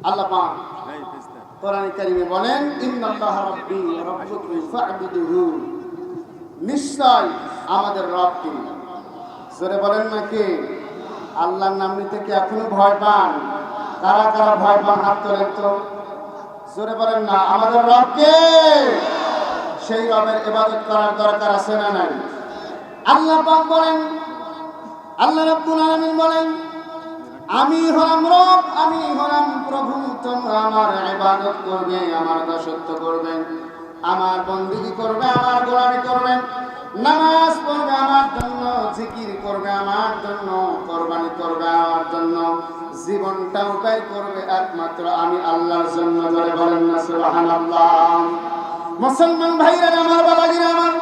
আল্লাহ পাক কোরআন কারিমে বলেন ইন্নাল্লাহ রাব্বি রাব্বুকুম ফা'বুদুহু। নিশ্চয় আমাদের রব কি জোরে বলেন নাকি আল্লাহর নাম নিতে কি এখনও ভয় পান? কারা কারা ভয় পান হাত তোলেন তো? জোরে বলেন না আমাদের রব কে সেই রবের ইবাদত করার দরকার আছে না নাই? আল্লাহ পাক বলেন আল্লাহ রাব্বুল আলামিন বলেন আমি হলাম রব, আমি হলাম প্রভু, তোমরা আমার ইবাদত করবে, আমার দাসত্ব করবে, আমার বন্দিগি করবে, আমার গোলামি করবে, নামাজ পড়বে আমার জন্য, জিকির করবে আমার জন্য, কোরবানি করবে আমার জন্য জীবনটা উপায় করবে একমাত্র আমি আল্লাহর জন্য বলে বলেন না, সুবহানাল্লাহ। মুসলমান ভাইরা, আমার বাবাজিরা আমার,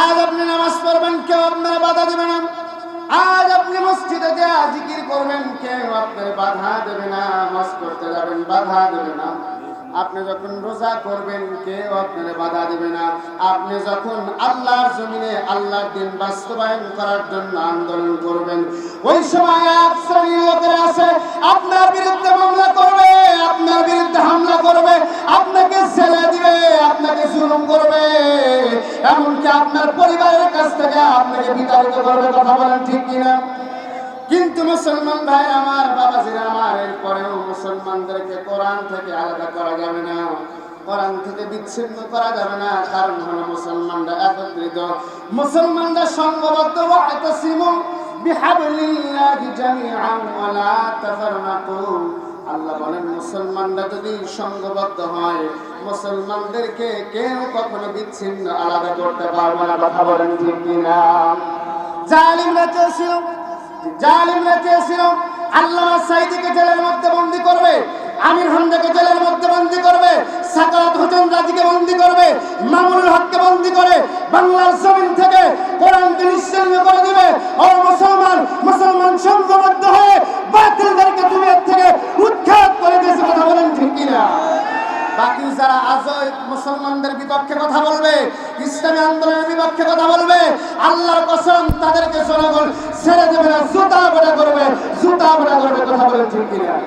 আজ আপনি নামাজ পড়বেন, কেউ আপনারা বাধা দেবে না। আপনি মসজিদে যা জিকির করবেন, কেউ আপনার বাধা দেবে না নামাজ করতে যাবেন, বাধা দেবে না। আপনি যখন রোজা করবেন, কেউ আপনার বাধা দেবে না। আপনি যখন আল্লাহর জমিনে আল্লাহর দিন বাস্তবায়ন করার জন্য আন্দোলন করবেন, ওই সময় এক শ্রেণির লোকেরা আছে আপনার বিরুদ্ধে মামলা করবে, আপনার বিরুদ্ধে হামলা করবে, আপনাকে ছেলে দিবে, আপনাকে জুলুম করবে। এমনকি আপনার পরিবারের কাছ থেকে আপনাকে বিতাড়িত করবে কথা বলেন ঠিক কিনা? কিন্তু মুসলমান ভাই আমার, বাবাজিরা আমার, এরপরেও মুসলমানদেরকে কোরআন থেকে আলাদা করা যাবে না। কোরআন থেকে বিচ্ছিন্ন করা যাবে না। কারণ হলো মুসলমানরা একত্রিত। মুসলমানরা সংঘবদ্ধ। বিহাবলিল্লাহি জামিআন ওয়া লা আল্লাহ বলেন, মুসলমানরা যদি সংঘবদ্ধ হয়, মুসলমানদেরকে কেউ কখনো বিচ্ছিন্ন আলাদা করতে পারবে না, কথা বলেন ঠিক কিনা? জালিমরা চেয়েছিল জালিমরা চেয়েছিল আল্লাহ সাইদিকে জেলের মধ্যে বন্দি করবে, আমির হামদাকে জেলের মধ্যে বন্দি করবে, সাকারাত হোসেন রাজিকে বন্দি করবে, মামুনুল হককে বন্দি করে, বাংলার জমিন থেকে কোরআনকে নিশ্চিন্ন করে দিবে। ও মুসলমান সংঘবদ্ধ হয়ে বাতিলদেরকে দুনিয়ার থেকে উৎখাত করে দিয়েছে কথা বলেন ঠিক কিনা বাকি যারা আজও মুসলমানদের বিপক্ষে কথা বলবে, ইসলামী আন্দোলনের বিপক্ষে কথা বলবে, আল্লাহর কসম তাদেরকে জনগণ ছেড়ে দেবে না, জুতা বড়া করবে, জুতা বড়া করবে, কথা বলে ঠিক কিনা?